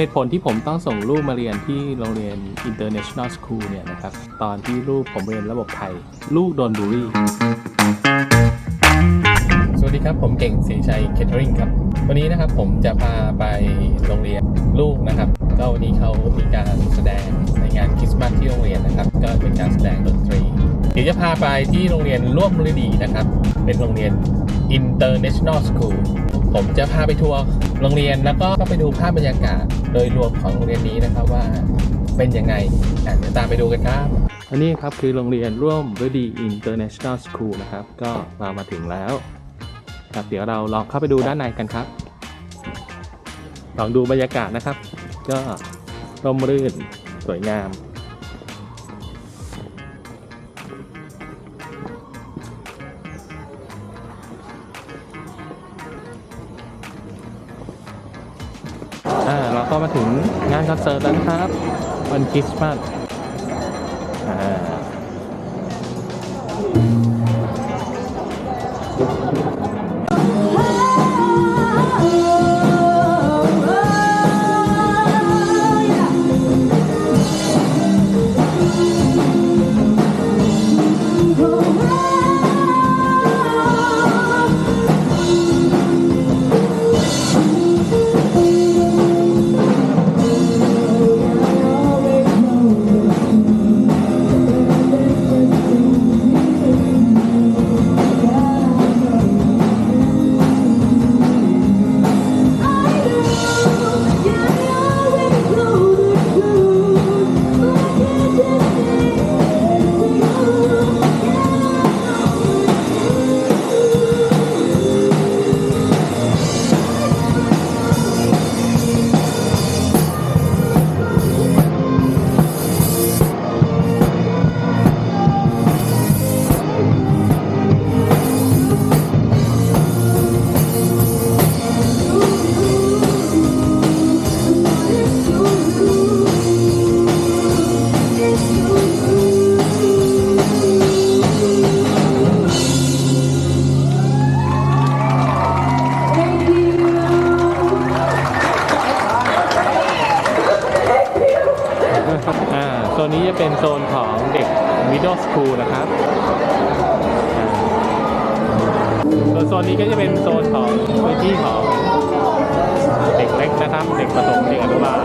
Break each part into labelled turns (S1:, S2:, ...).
S1: เหตุผลที่ผมต้องส่งลูกมาเรียนที่โรงเรียน International School เนี่ยนะครับ ตอนที่ลูกผมเรียนระบบไทย ลูกโดนบูลลี่ สวัสดีครับ ผมเก่งศรีชัยเคทริงครับ วันนี้นะครับผมจะพาไปโรงเรียนลูกนะครับ ก็วันนี้เขามีการแสดงในงานคริสต์มาสที่โรงเรียนนะครับ ก็เป็นการแสดงดนตรี เดี๋ยวจะพาไปที่โรงเรียนร่วมฤดีนะครับ เป็นโรงเรียน International School ผมจะพาไปทัวร์โรงเรียนแล้วก็ไปดูภาพบรรยากาศโดยรวมของโรงเรียนนี้นะครับว่าเป็นยังไงเดี๋ยวตามไปดูกันครับอันนี้ครับคือโรงเรียนร่วมฤดี International School นะครับ ก็มามาถึงแล้วครับเดี๋ยวเราลองเข้าไปดูด้านในกันครับ ลองดูบรรยากาศนะครับ ก็ร่มรื่นสวยงาม ก็มาถึงงานคอนเสิร์ตแล้วนะครับ วันคริสต์มาส วนโซนนี้ก็จะเป็นโซนของพื้นที่ของเด็กเล็กนะครับ เด็กประถมเด็กอนุบาล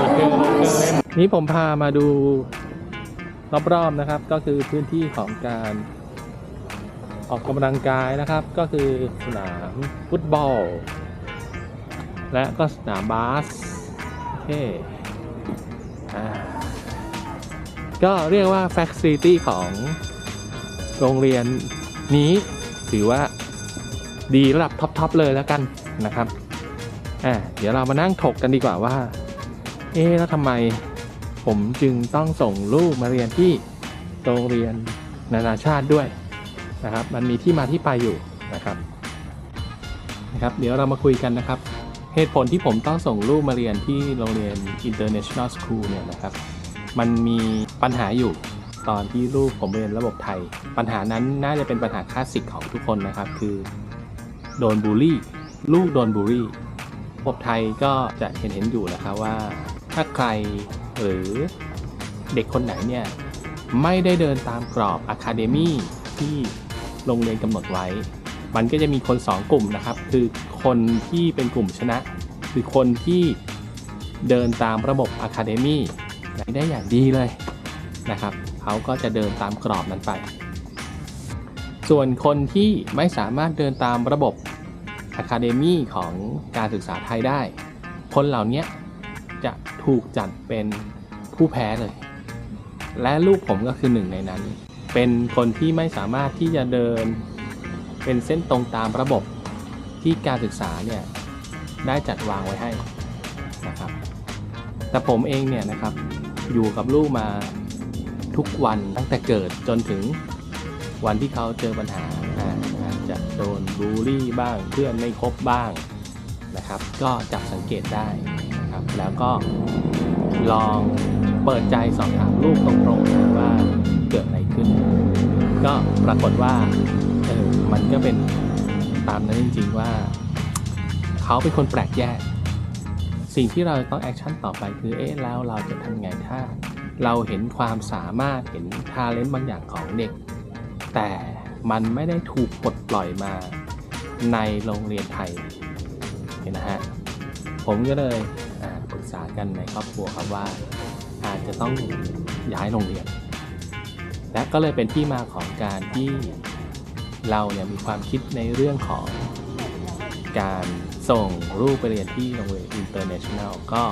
S1: มีเครื่องเล่นนี้ผมพามาดูรอบๆนะครับ ก็คือพื้นที่ของการออกกำลังกายนะครับ ก็คือสนามฟุตบอล และก็สนามบาสโอเคก็เรียกว่า Facility ของ โรงเรียนนี้ถือว่าดีระดับท็อปๆเลยแล้วกันนะครับอ่าเดี๋ยวเรามานั่งถกกันดีกว่าว่า เอ๊แล้วทำไมผมจึงต้องส่งลูกมาเรียนที่โรงเรียนนานาชาติด้วยนะครับ มันมีที่มาที่ไปอยู่นะครับนะครับ เดี๋ยวเรามาคุยกันนะครับ เหตุผลที่ผมต้องส่งลูกมาเรียนที่โรงเรียน International School เนี่ยนะครับ มันมีปัญหาอยู่ ตอนที่ลูกผมเรียนระบบไทย ปัญหานั้นน่าจะเป็นปัญหาคลาสสิกของทุกคนนะครับ คือโดนบูลลี่ ลูกโดนบูลลี่ระบบไทยก็จะเห็นเห็นอยู่นะครับว่า ถ้าใครหรือเด็กคนไหนเนี่ยไม่ได้เดินตามกรอบอะคาเดมี่ที่โรงเรียนกำหนดไว้ มันก็จะมีคน 2 กลุ่มนะครับ คือคนที่เป็นกลุ่มชนะ คือคนที่เดินตามระบบ Academy ได้อย่างดีเลยนะครับ เขาก็จะเดินตามกรอบนั้นไป ส่วนคนที่ไม่สามารถเดินตามระบบ Academy ของการศึกษาไทยได้ คนเหล่านี้จะถูกจัดเป็นผู้แพ้เลย และลูกผมก็คือหนึ่งในนั้น เป็นคนที่ไม่สามารถที่จะเดินเป็นเส้นตรงตามระบบที่การศึกษาเนี่ยได้จัดวางไว้ให้นะครับ แต่ผมเองเนี่ยนะครับอยู่กับลูกมา ทุกวันตั้งแต่เกิดจนถึงวันที่เขาเจอปัญหาอาจจะโดนบูลลี่บ้างเพื่อนไม่คบบ้างนะครับ ก็จับสังเกตได้นะครับ แล้วก็ลองเปิดใจสอบถามลูกตรงๆนะว่าเกิดอะไรขึ้น ก็ปรากฏว่าเออมันก็เป็นตามนั้นจริง ๆว่า เขาเขาเป็นคนแปลกแยก สิ่งที่เราต้องแอคชั่นต่อไปคือเอ๊ะแล้วเราจะทำไงถ้า เราเห็นความสามารถเห็นทาเลนต์บางอย่างของเด็ก แต่มันไม่ได้ถูกปลดปล่อยมาในโรงเรียนไทยเห็นนะฮะผมก็เลยปรึกษากันในครอบครัวครับว่าอาจจะต้องย้ายโรงเรียน และก็เลยเป็นที่มาของการที่เราเนี่ยมีความคิดในเรื่องของการส่งลูกไปเรียนที่โรงเรียนอินเตอร์เนชั่นแนลก็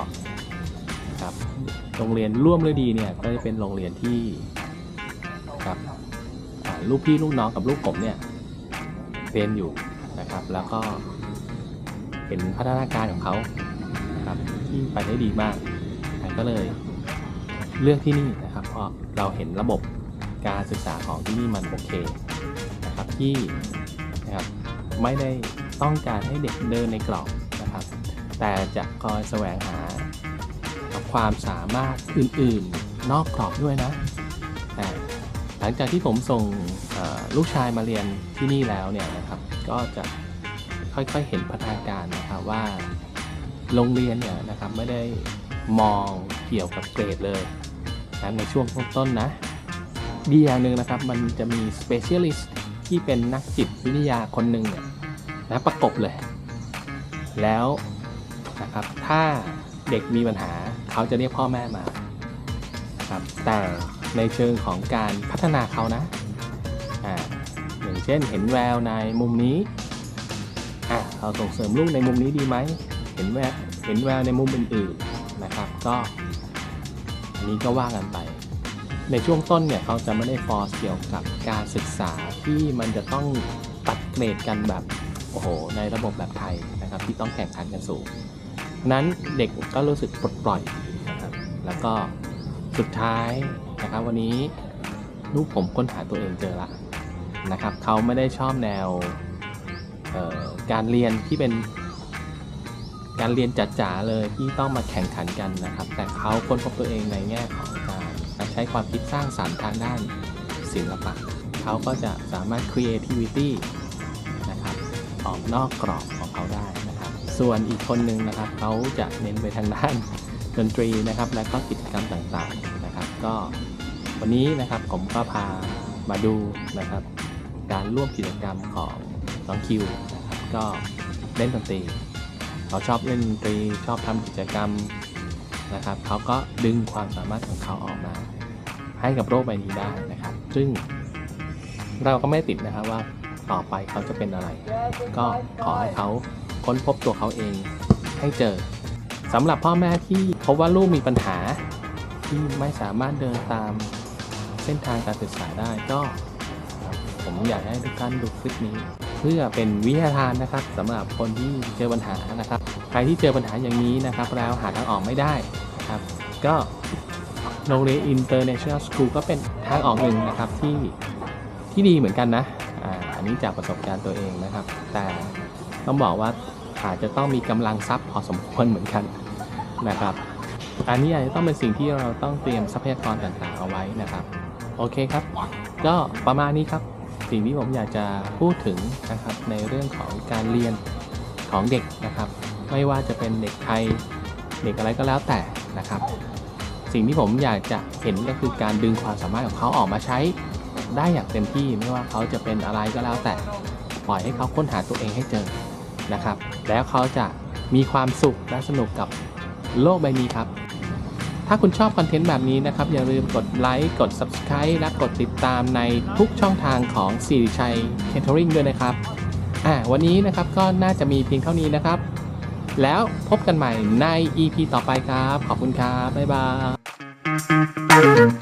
S1: โรงเรียนร่วมฤดีเนี่ยก็จะเป็นโรงเรียนที่ครับลูกพี่ลูกน้องกับลูกผมเนี่ยเรียนอยู่นะครับแล้วก็เห็นพัฒนาการของเขาครับที่ไปได้ดีมากก็เลยเลือกที่นี่นะครับ เพราะเราเห็นระบบการศึกษาของที่นี่มันโอเคนะครับที่นะครับไม่ได้ต้องการให้เด็กเดินในกรอบนะครับ แต่จะคอยแสวงหา ความสามารถอื่นๆ นอกกรอบด้วยนะ หลังจากที่ผมส่งลูกชายมาเรียนที่นี่แล้วเนี่ยนะครับ ก็จะค่อยๆเห็นพัฒนาการนะครับว่าโรงเรียนเนี่ยนะครับไม่ได้มองเกี่ยวกับเกรดเลยนะในช่วงต้นๆนะ ดีอย่างหนึ่งนะครับ มันจะมี specialist ที่เป็นนักจิตวิทยาคนหนึ่งเนี่ยนะประกบเลย แล้วนะครับถ้าเด็กมีปัญหา เขาจะเรียกพ่อแม่มานะครับแต่ในเชิงของการพัฒนาเขานะอ่าอย่างเช่นเห็นแววในมุมนี้อะเราส่งเสริมลูกในมุมนี้ดีไหมเห็นแววเห็นแววในมุมอื่นๆนะครับ ก็อันนี้ก็ว่ากันไป ในช่วงต้นเนี่ยเขาจะไม่ได้ฟอร์สเกี่ยวกับการศึกษาที่มันจะต้องตัดเกรดกันแบบโอ้โหในระบบแบบไทยนะครับที่ต้องแข่งขันกันสูงนั้นเด็กก็รู้สึกปลดปล่อย แล้วก็สุดท้ายนะครับวันนี้ลูกผมค้นหาตัวเองเจอละนะครับเขาไม่ได้ชอบแนวการเรียนที่เป็นการเรียนจ๋าๆเลยที่ต้องมาแข่งขันกันนะครับ แต่เขาค้นพบตัวเองในแง่ของการใช้ความคิดสร้างสรรค์ทางด้านศิลปะเขาก็จะสามารถ creativity นะครับออกนอกกรอบของเขาได้นะครับ ส่วนอีกคนหนึ่งนะครับเขาจะเน้นไปทางด้าน ดนตรีนะครับและก็กิจกรรมต่างๆนะครับ ก็วันนี้นะครับผมก็พามาดูนะครับ การร่วมกิจกรรมของน้องคิวนะครับก็เล่นดนตรีเขาชอบเล่นดนตรีชอบทำกิจกรรมนะครับเขาก็ดึงความสามารถของเขาออกมา ให้กับโลกใบนี้ได้นะครับ ซึ่งเราก็ไม่ติดนะครับว่าต่อไปเขาจะเป็นอะไร ก็ขอให้เขาค้นพบตัวเขาเองให้เจอ สำหรับพ่อแม่ที่พบว่าลูกมีปัญหาที่ไม่สามารถเดินตามเส้นทางการศึกษาได้ก็ ผมอยากให้ทุกท่านดูคลิปนี้ เพื่อเป็นวิทยาทานนะครับสำหรับคนที่เจอปัญหานะครับ ใครที่เจอปัญหาอย่างนี้นะครับ แล้วหาทางออกไม่ได้นะครับ ก็โรงเรียน International School ก็เป็นทางออกหนึ่งนะครับที่ที่ดีเหมือนกันนะออันนี้จากประสบการณ์ตัวเองนะครับ แต่ต้องบอกว่า อาจจะต้องมีกำลังทรัพย์พอสมควรเหมือนกันนะครับ อันนี้อาจจะต้องเป็นสิ่งที่เราต้องเตรียมทรัพยากรต่างๆเอาไว้นะครับ โอเคครับ ก็ประมาณนี้ครับสิ่งที่ผมอยากจะพูดถึงนะครับในเรื่องของการเรียนของเด็กนะครับ ไม่ว่าจะเป็นเด็กไทยเด็กอะไรก็แล้วแต่นะครับ สิ่งที่ผมอยากจะเห็นก็คือการดึงความสามารถของเขาออกมาใช้ได้อย่างเต็มที่ไม่ว่าเขาจะเป็นอะไรก็แล้วแต่ ปล่อยให้เขาค้นหาตัวเองให้เจอ นะครับ แล้วเขาจะมีความสุขและสนุกกับโลกใบนี้ครับ ถ้าคุณชอบคอนเทนต์แบบนี้นะครับ อย่าลืมกดไลค์กด Subscribe และกดติดตามในทุกช่องทางของสิริชัย Catering ด้วยนะครับอ่าวันนี้นะครับก็น่าจะมีเพียงเท่านี้นะครับ แล้วพบกันใหม่ใน EP ต่อไปครับ ขอบคุณครับ บ๊ายบาย